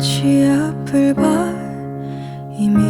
난 한치 앞을 봐. 이미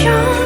편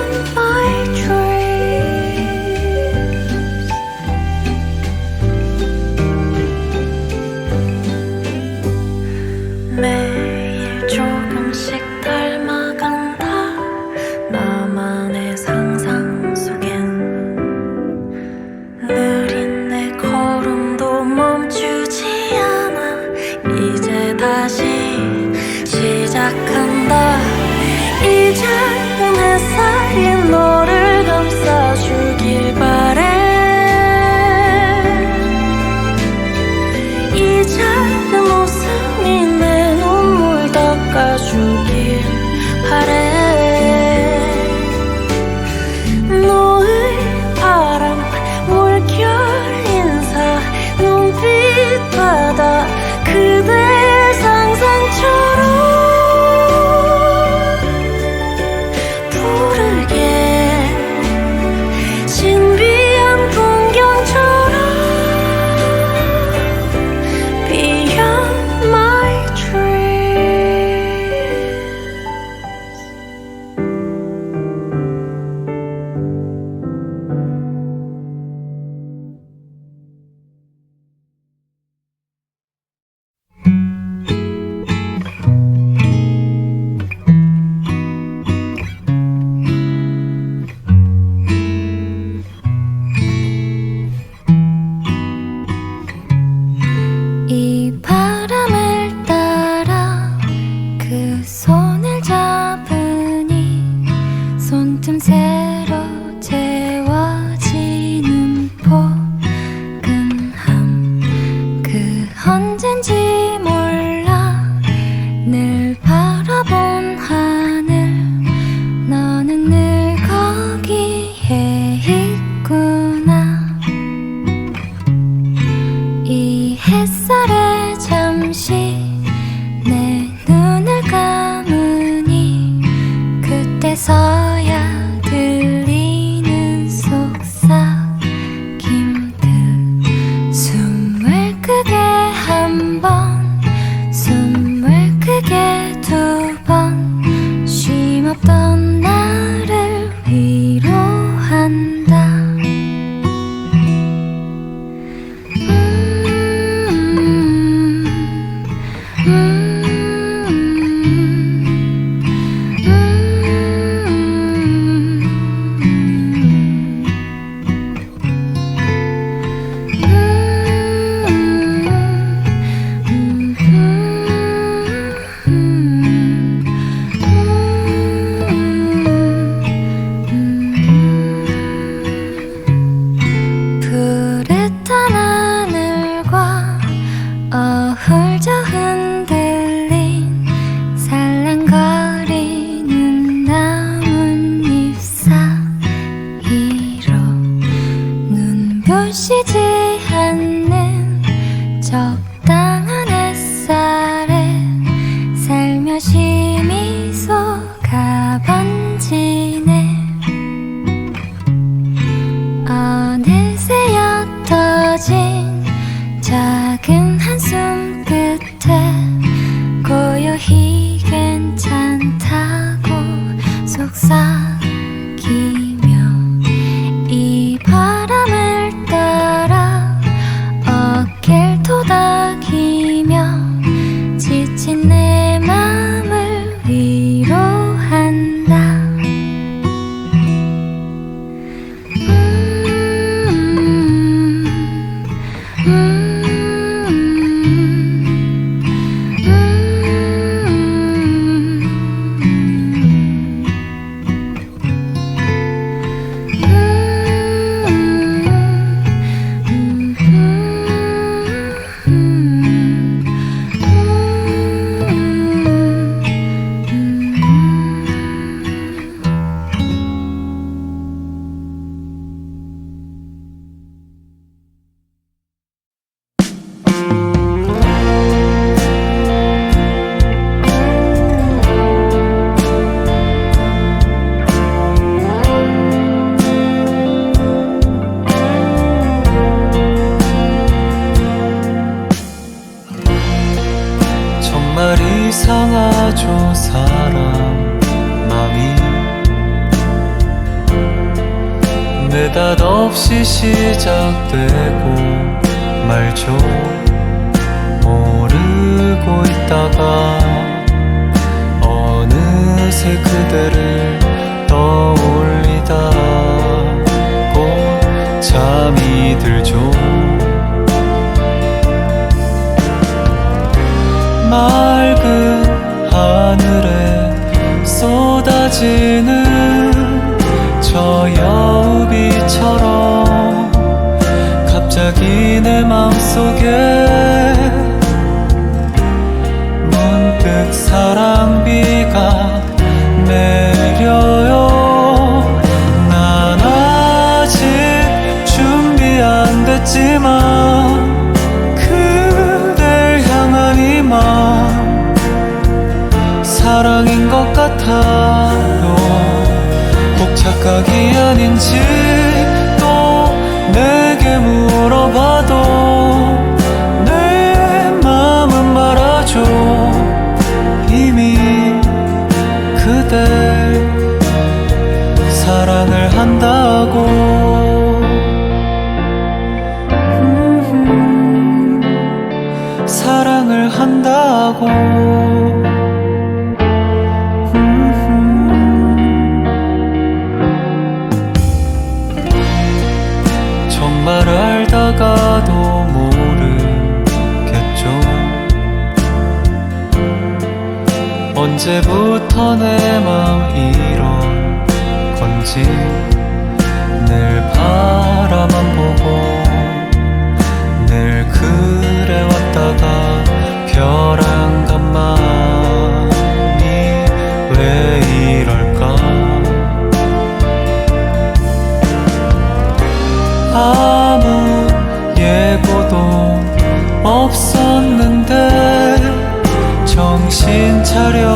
이제 상하죠 사람 마음이. 느닷없이 시작되고 말죠. 모르고 있다가 어느새 그대를 떠올리다 곧 잠이 들죠. 맑은 하늘에 쏟아지는 저 여우비처럼 갑자기 내 마음속에 한다고. 정말 알다가도 모르겠죠. 언제부터 내 맘 이런 건지 늘 바라만 보고. 늘 그래 왔다가 벼랑 간만이 왜 이럴까? 아무 예고도 없었는데 정신 차려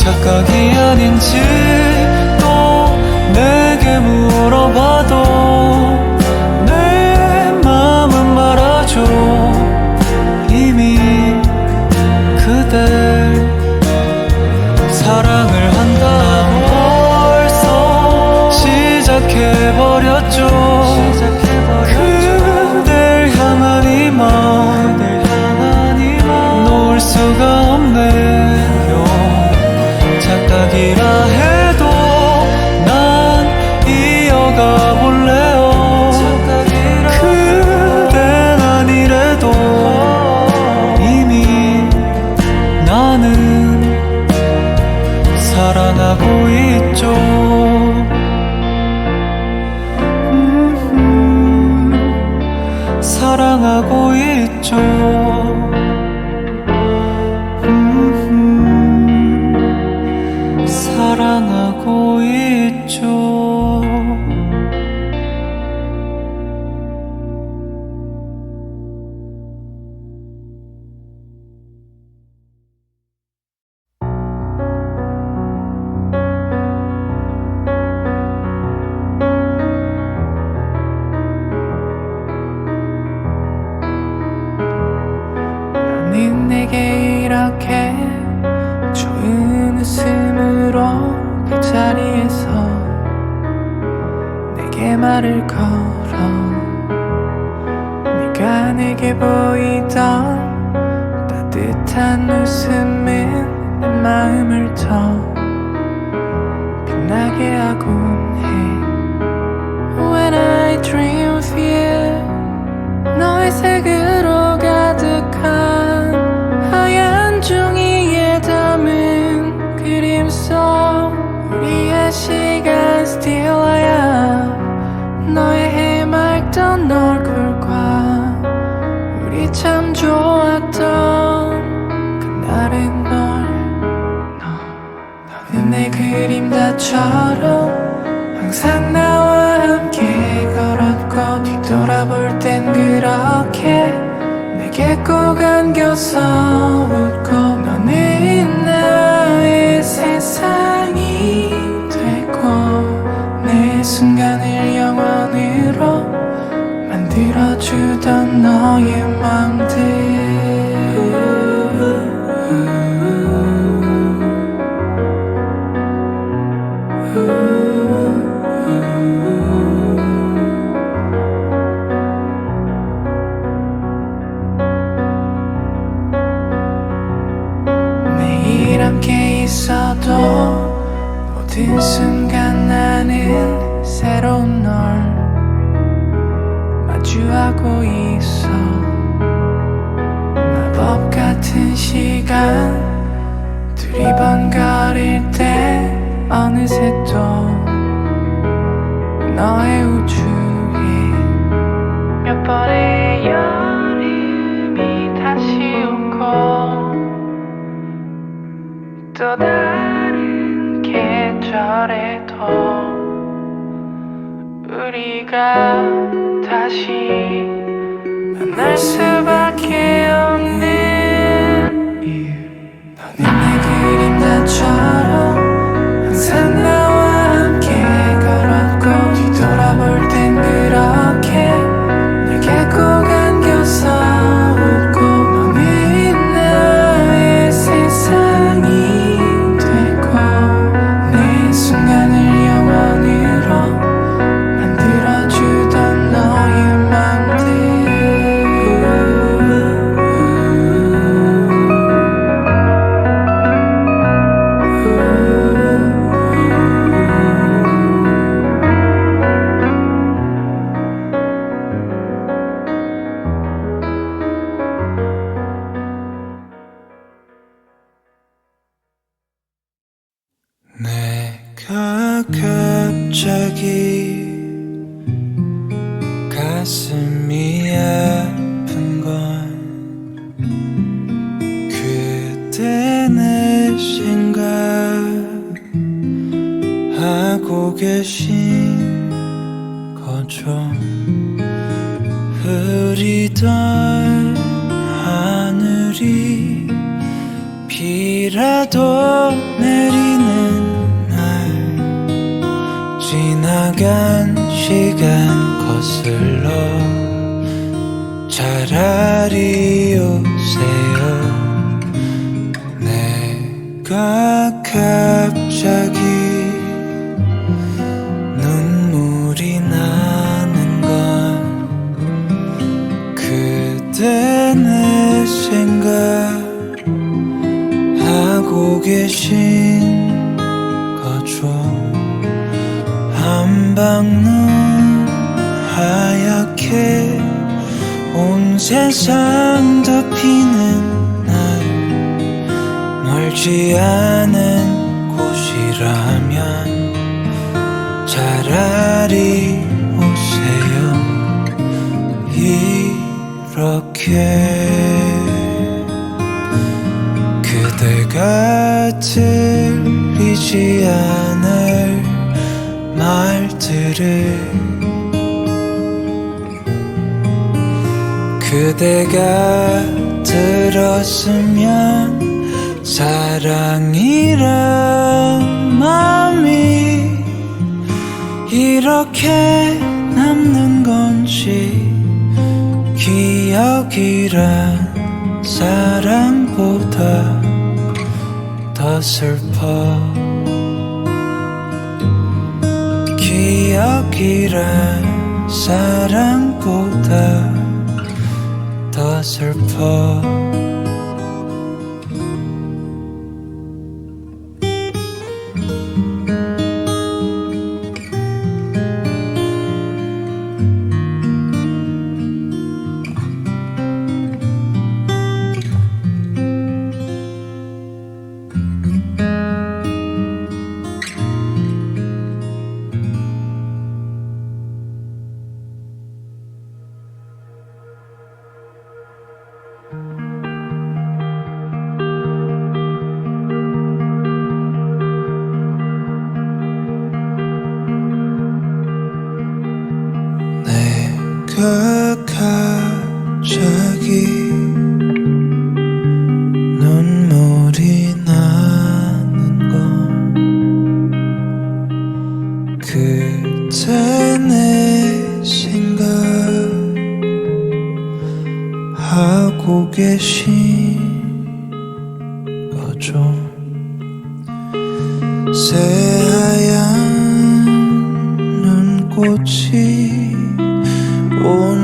착각이 아닌지 있 자리에서 내게 말을 걸어. 네가 내게 보이던 따뜻한 웃음은 내 마음을 더 빛나게 하곤 해. When I dream of you 너의 색으 좋았던 그날의 널 너, 너는 내 그림자처럼 항상 나와 함께 걸었고 뒤돌아볼 땐 그렇게 내게 꼭 안겨서 웃고 너는 나의 세상이 되고 내 순간을 영원으로 만들어주던 너의 함께 있어도 모든 순간 나는 새로운 널 마주하고 있어. 마법 같은 시간 둘이 번거릴 때 어느새 또 너의 우리가 다시 만날 수밖에 없는 이유 너는 내 그림자처럼 지나간 시간 거슬러 차라리 오세요. 내가 갑자기 세상 덮이는 날 멀지 않은 곳이라면 차라리 오세요. 이렇게 그대가 들리지 않을 말들을 그대가 들었으면 사랑이란 마음이 이렇게 남는 건지 기억이란 사랑보다 더 슬퍼. 기억이란 사랑보다 더 슬퍼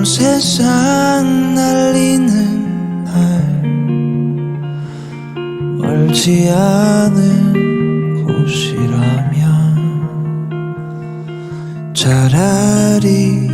세상 날리는 날 멀지 않은 곳이라면 차라리